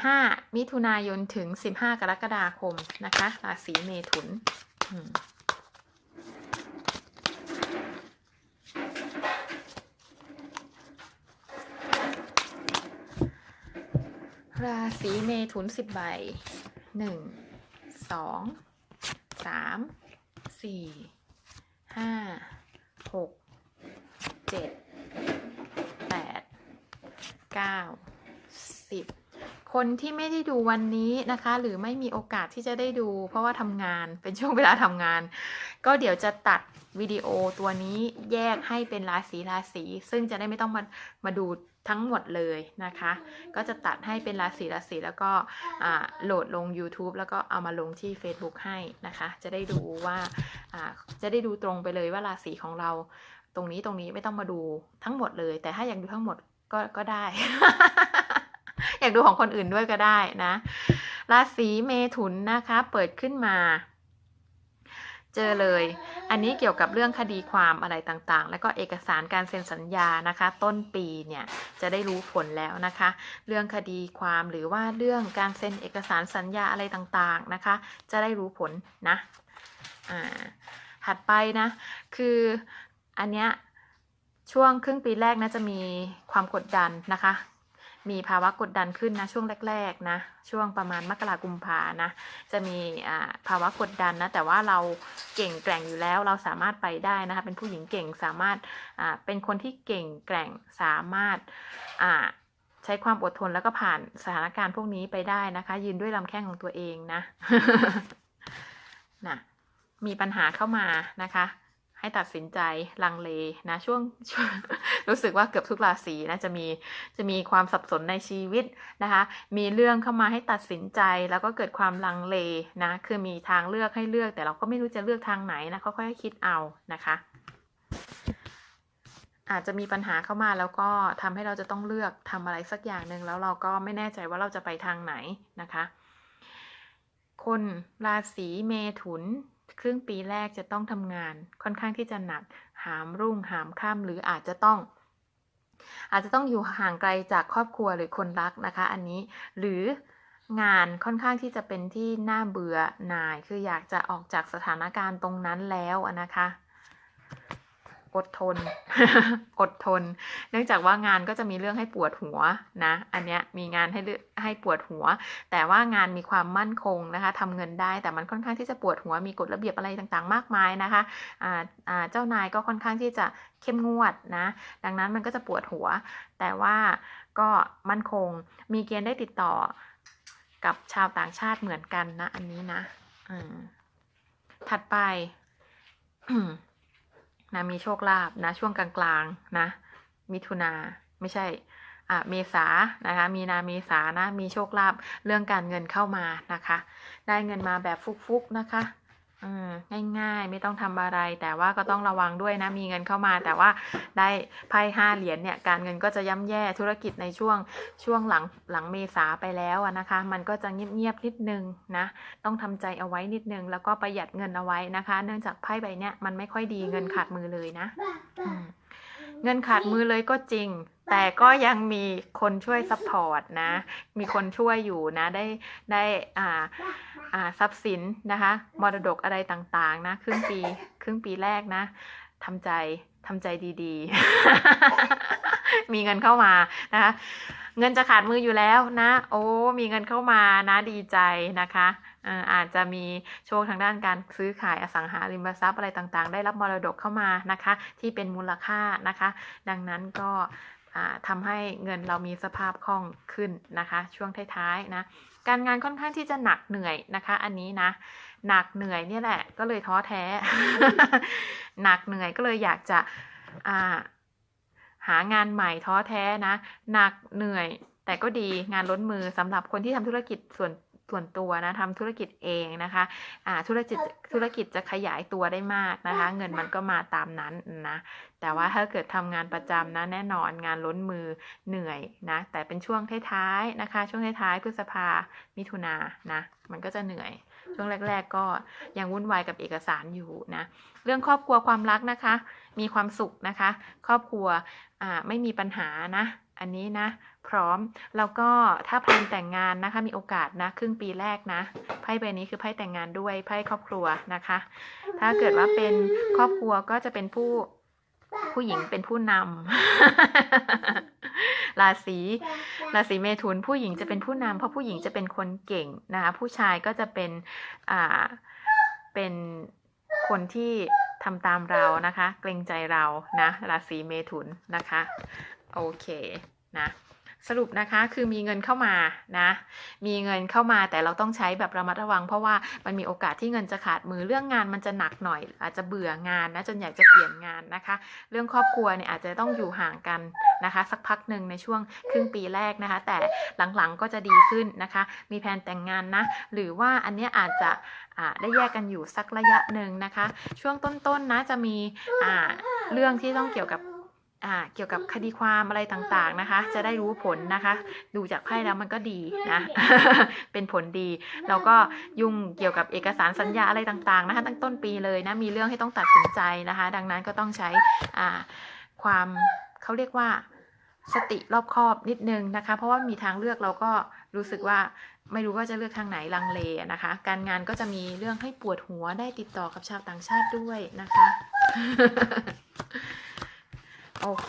15 มิถุนายนถึง 15 กรกฎาคมนะคะราศีเมถุนราศีเมถุนสิบใบหนึ่งสองสามสี่ห้าหกเจ็ดแปดเก้าสิบ คนที่ไม่ได้ดูวันนี้นะคะ หรือไม่มีโอกาสที่จะได้ดู เพราะว่าทำงานเป็นช่วงเวลาทำงาน ก็เดี๋ยวจะตัดวิดีโอตัวนี้แยกให้เป็นราศีราศีซึ่งจะได้ไม่ต้องมามาดูทั้งหมดเลยนะคะ ก็จะตัดให้เป็นราศีราศีแล้วก็อ่าโหลดลง YouTube แล้วก็เอามาลงที่ Facebook ให้นะคะ จะได้ดูว่าอ่าจะได้ดูตรงไปเลยว่าราศีของเราตรงนี้ตรงนี้ไม่ต้องมาดูทั้งหมดเลย แต่ถ้าอยากดูทั้งหมดก็ก็ได้ อยากดูของคนอื่นด้วยก็ได้นะราศีเมถุนนะคะ เปิดขึ้นมา เจอเลย อันนี้เกี่ยวกับเรื่องคดีความอะไรต่างๆ แล้วก็เอกสารการเซ็นสัญญานะคะ ต้นปีเนี่ยจะได้รู้ผลแล้วนะคะ เรื่องคดีความหรือว่าเรื่องการเซ็นเอกสารสัญญาอะไรต่างๆนะคะ จะได้รู้ผลนะอ่าถัดไปนะ คืออันเนี้ยช่วงครึ่งปีแรกนะจะมีความกดดันนะคะ มีภาวะกดดันขึ้นนะ ช่วงแรกๆนะ ช่วงประมาณมกรากุมภานะ จะมีภาวะกดดันนะ แต่ว่าเราเก่งแกร่งอยู่แล้ว เราสามารถไปได้นะคะ เป็นผู้หญิงเก่งสามารถเป็นคนที่เก่งแกร่งสามารถใช้ความอดทนแล้วก็ผ่านสถานการณ์พวกนี้ไปได้นะคะ ยืนด้วยลำแข้งของตัวเองนะนะมีปัญหาเข้ามานะคะ ให้ตัดสินใจลังเลนะช่วงช่วงรู้สึกว่าเกือบทุกราศีนะจะมีจะมีความสับสนในชีวิตนะคะ มีเรื่องเข้ามาให้ตัดสินใจแล้วก็เกิดความลังเลนะคือมีทางเลือกให้เลือก แต่เราก็ไม่รู้จะเลือกทางไหนนะค่อยๆคิดเอานะคะอาจจะมีปัญหาเข้ามาแล้วก็ทำให้เราจะต้องเลือกทำอะไรสักอย่างหนึ่งแล้วเราก็ไม่แน่ใจว่าเราจะไปทางไหนนะคะ คนราศีเมถุน ครึ่งปีแรกจะต้องทำงานค่อนข้างที่จะหนัก หามรุ่งหามค่ำหรืออาจจะต้อง อาจจะต้องอยู่ห่างไกลจากครอบครัวหรือคนรักนะคะ อันนี้หรืองานค่อนข้างที่จะเป็นที่น่าเบื่อหน่าย คืออยากจะออกจากสถานการณ์ตรงนั้นแล้วนะคะ อดทน อดทน เนื่องจากว่างานก็จะมีเรื่องให้ปวดหัวนะ อันเนี้ยมีงานให้ให้ปวดหัว แต่ว่างานมีความมั่นคงนะคะทำเงินได้แต่มันค่อนข้างที่จะปวดหัว มีกฎระเบียบอะไรต่างๆ มากมายนะคะอ่าอ่าเจ้านายก็ค่อนข้างที่จะเข้มงวดนะ ดังนั้นมันก็จะปวดหัว แต่ว่าก็มั่นคง มีเกณฑ์ได้ติดต่อกับชาวต่างชาติเหมือนกันนะ อันนี้นะ อืม ถัดไป นะมีโชคลาภนะช่วงกลางๆนะมิถุนาไม่ใช่อะเมษานะคะมีนาเมษานะมีโชคลาภเรื่องการเงินเข้ามานะคะ ได้เงินมาแบบฟุกๆนะคะ อืมง่ายๆ ไม่ต้องทำอะไร แต่ว่าก็ต้องระวังด้วยนะ มีเงินเข้ามา แต่ว่าได้ไพ่ห้าเหรียญเนี่ย การเงินก็จะย่ำแย่ธุรกิจในช่วงช่วงหลังหลังเมษาไปแล้วอะนะคะ มันก็จะเงียบๆนิดนึงนะ ต้องทำใจเอาไว้นิดนึง แล้วก็ประหยัดเงินเอาไว้นะคะ เนื่องจากไพ่ใบเนี้ยมันไม่ค่อยดีเงินขาดมือเลยนะเงินขาดมือเลยก็จริง แต่ก็ยังมีคนช่วยซัพพอร์ตนะ มีคนช่วยอยู่นะ ได้ได้อ่า ทรัพย์สินนะคะ มรดกอะไรต่างๆนะครึ่งปีครึ่งปีแรกนะทำใจทำใจดีๆ มีเงินเข้ามานะคะ เงินจะขาดมืออยู่แล้วนะ โอ้ มีเงินเข้ามานะดีใจนะคะอาจจะมีโชคทางด้านการซื้อขายอสังหาริมทรัพย์อะไรต่างๆ ได้รับมรดกเข้ามานะคะ ที่เป็นมูลค่านะคะ ดังนั้นก็ อ่าทำให้เงินเรามีสภาพคล่องขึ้นนะคะ ช่วงท้ายๆนะการงานค่อนข้างที่จะหนักเหนื่อยนะคะ อันนี้นะหนักเหนื่อยเนี่ยแหละ ก็เลยท้อแท้ หนักเหนื่อยก็เลยอยากจะาหางานใหม่ท้อแท้นะหนักเหนื่อยแต่ก็ดีงานล้นมือสำหรับคนที่ทำธุรกิจส่วน ส่วนตัวนะทำธุรกิจเองนะคะอ่าธุรกิจธุรกิจจะขยายตัวได้มากนะคะ เงินมันก็มาตามนั้นนะแต่ว่าถ้าเกิดทำงานประจำนะแน่นอนงานล้นมือเหนื่อยนะแต่เป็นช่วงท้ายๆนะคะ ช่วงท้ายๆพฤษภามิถุนานะมันก็จะเหนื่อย ช่วงแรก ๆ ก็ยังวุ่นวายกับเอกสารอยู่นะเรื่องครอบครัวความรักนะคะ มีความสุขนะคะ ครอบครัวไม่มีปัญหานะอันนี้นะ พร้อมแล้วก็ถ้าแพลนแต่งงานนะคะมีโอกาสนะ ครึ่งปีแรกนะไพ่ใบนี้คือไพ่แต่งงานด้วยไพ่ครอบครัวนะคะ ถ้าเกิดว่าเป็นครอบครัวก็จะเป็นผู้ ผู้หญิงเป็นผู้นำ ราศีราศีเมถุนผู้หญิงจะเป็นผู้นำเพราะผู้หญิงจะเป็นคนเก่งนะคะผู้ชายก็จะเป็นอ่าเป็นคนที่ทำตามเรานะคะ เกรงใจเรานะราศีเมถุนนะคะ โอเคนะ สรุปนะคะคือมีเงินเข้ามานะ มีเงินเข้ามาแต่เราต้องใช้แบบระมัดระวัง เพราะว่ามันมีโอกาสที่เงินจะขาดมือเรื่องงานมันจะหนักหน่อย อาจจะเบื่องานนะจนอยากจะเปลี่ยนงานนะคะ เรื่องครอบครัวเนี่ยอาจจะต้องอยู่ห่างกันนะคะ สักพักหนึ่งในช่วงครึ่งปีแรกนะคะ แต่หลังๆก็จะดีขึ้นนะคะ มีแผนแต่งงานนะ หรือว่าอันเนี้ยอาจจะอ่าได้แยกกันอยู่สักระยะหนึ่งนะคะ ช่วงต้นๆนะจะมีอ่าเรื่องที่ต้องเกี่ยวกับ อ่าเกี่ยวกับคดีความอะไรต่างๆนะคะ จะได้รู้ผลนะคะ ดูจากไพ่แล้วมันก็ดีนะ เป็นผลดี แล้วก็ยุ่งเกี่ยวกับเอกสารสัญญาอะไรต่างๆนะคะตั้งต้นปีเลยนะมีเรื่องให้ต้องตัดสินใจนะคะ ดังนั้นก็ต้องใช้อ่าความเขาเรียกว่าสติรอบคอบนิดนึงนะคะ เพราะว่ามีทางเลือกเราก็รู้สึกว่าไม่รู้ว่าจะเลือกทางไหนลังเลนะคะ การงานก็จะมีเรื่องให้ปวดหัวได้ติดต่อกับชาวต่างชาติด้วยนะคะ โอเค